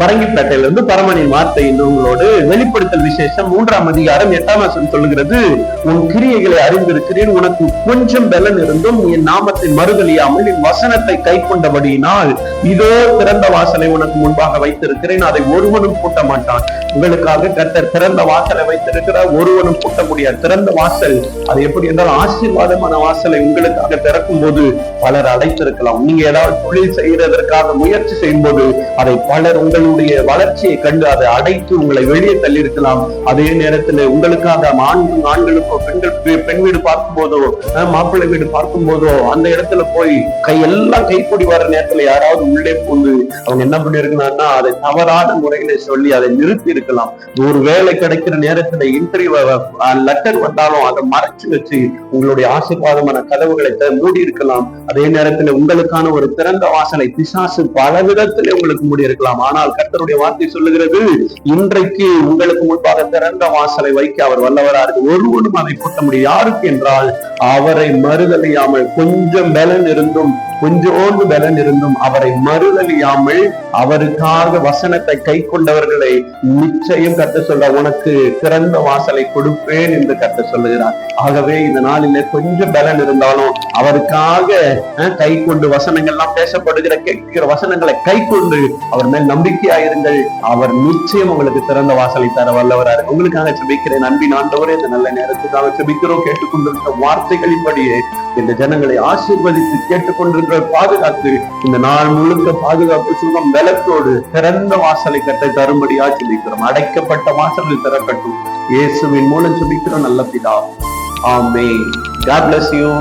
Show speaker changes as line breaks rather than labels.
பரங்கிப்பேட்டையிலிருந்து பரமனின் வார்த்தை இன்று உங்களோடு வெளிப்படுத்தல் விசேஷம் மூன்றாம் அதிகாரம் எட்டாம் வசனம் சொல்லுகிறது. உன் கிரியைகளை அறிந்திருக்கிறேன் உனக்கு கொஞ்சம் பலன் இருந்தும் என் நாமத்தை மறுதலியாமல் என் வசனத்தை கை கொண்டபடியினால் இதோ திறந்த வாசலை உனக்கு முன்பாக வைத்திருக்கிறேன். அதை ஒருவனும் பூட்ட மாட்டான் உங்களுக்காக கத்தர் திறந்த வாசலை வைத்திருக்கிறார். ஒருவனும் பூட்ட முடியாது. திறந்த வாசல் அது எப்படி என்றால் ஆசீர்வாதமான வாசலை உங்களுக்காக திறக்கும் போது பலர் அழைத்திருக்கலாம் நீங்க ஏதாவது தொழில் செய்யறதற்காக முயற்சி செய்யும் போது அதை பலர் உங்களுடைய வளர்ச்சியை கண்டு அதை அடைத்து உங்களை வெளியே தள்ளியிருக்கலாம். அதே நேரத்துல உங்களுக்காக ஆண் ஆண்களுக்கோ பெண்கள் பெண் வீடு பார்க்கும் போதோ மாப்பிள்ளை வீடு பார்க்கும் போதோ அந்த இடத்துல போய் கை எல்லாம் கைக்கூடி வர நேரத்துல யாராவது உள்ளே புகுந்து அவங்க என்ன பண்ணிருக்கணும்னா அதை தவறான முறையில சொல்லி அதை நிறுத்தி இருக்கலாம் ஒரு வேலை கிடைக்கிற நேரத்துல இன்டர்வியூ லெட்டர் வந்தாலும் அதை மறைச்சு வச்சு உங்களுடைய ஆசீர்வாதமான கதவுகளை மூடி இருக்கலாம் அதே நேரத்துல உங்களுக்கான ஒரு திறந்த வாசலை பிசாசு பல விதத்துல உங்களுக்கு முடி இருக்கலாம். ஆனால் கர்த்தருடைய வார்த்தை சொல்லுகிறது இன்றைக்கு உங்களுக்கு முன்பாக திறந்த வாசலை வைக்க அவர் வல்லவரா இருக்கு ஒருவனும் அதை கொட்ட முடியும் யாருக்கு என்றால் அவரை மறுதலையாமல் கொஞ்சம் பலன் இருந்தும் கொஞ்சோண்டு பலன் இருந்தும் அவரை மறுதலியாமல் அவருக்காக வசனத்தை கை கொண்டவர்களை நிச்சயம் கத்த சொல்ல உனக்கு திறந்த வாசலை கொடுப்பேன் என்று கத்த சொல்லுகிறார். ஆகவே இந்த நாளில கொஞ்சம் பலன் இருந்தாலும் அவருக்காக கை கொண்டு வசனங்கள்லாம் பேசப்படுகிற கேட்கிற வசனங்களை கை கொண்டு அவர் மேல் நம்பிக்கையாயிருங்கள். அவர் நிச்சயம் உங்களுக்கு திறந்த வாசலை தர வல்லவரார் உங்களுக்காக செபிக்கிறேன் அன்பின் ஆண்டவரே இந்த நல்ல நேரத்துக்காக செபிக்கிறோம் கேட்டுக்கொண்டிருக்கிற வார்த்தைகளின்படியே இந்த ஜனங்களை ஆசீர்வதித்து கேட்டுக்கொண்டிருக்கிற பாதுகாத்து இந்த நாள் முழுக்க பாதுகாப்பு சுகம் விளக்கோடு திறந்த வாசலை கட்ட தரும்படியா சொல்லிக்கிறோம் அடைக்கப்பட்ட வாசல்கள் திறக்கட்டும். இயேசுவின் மூலம் சொல்லிக்கிறோம் நல்ல பிதா. ஆமே God bless you.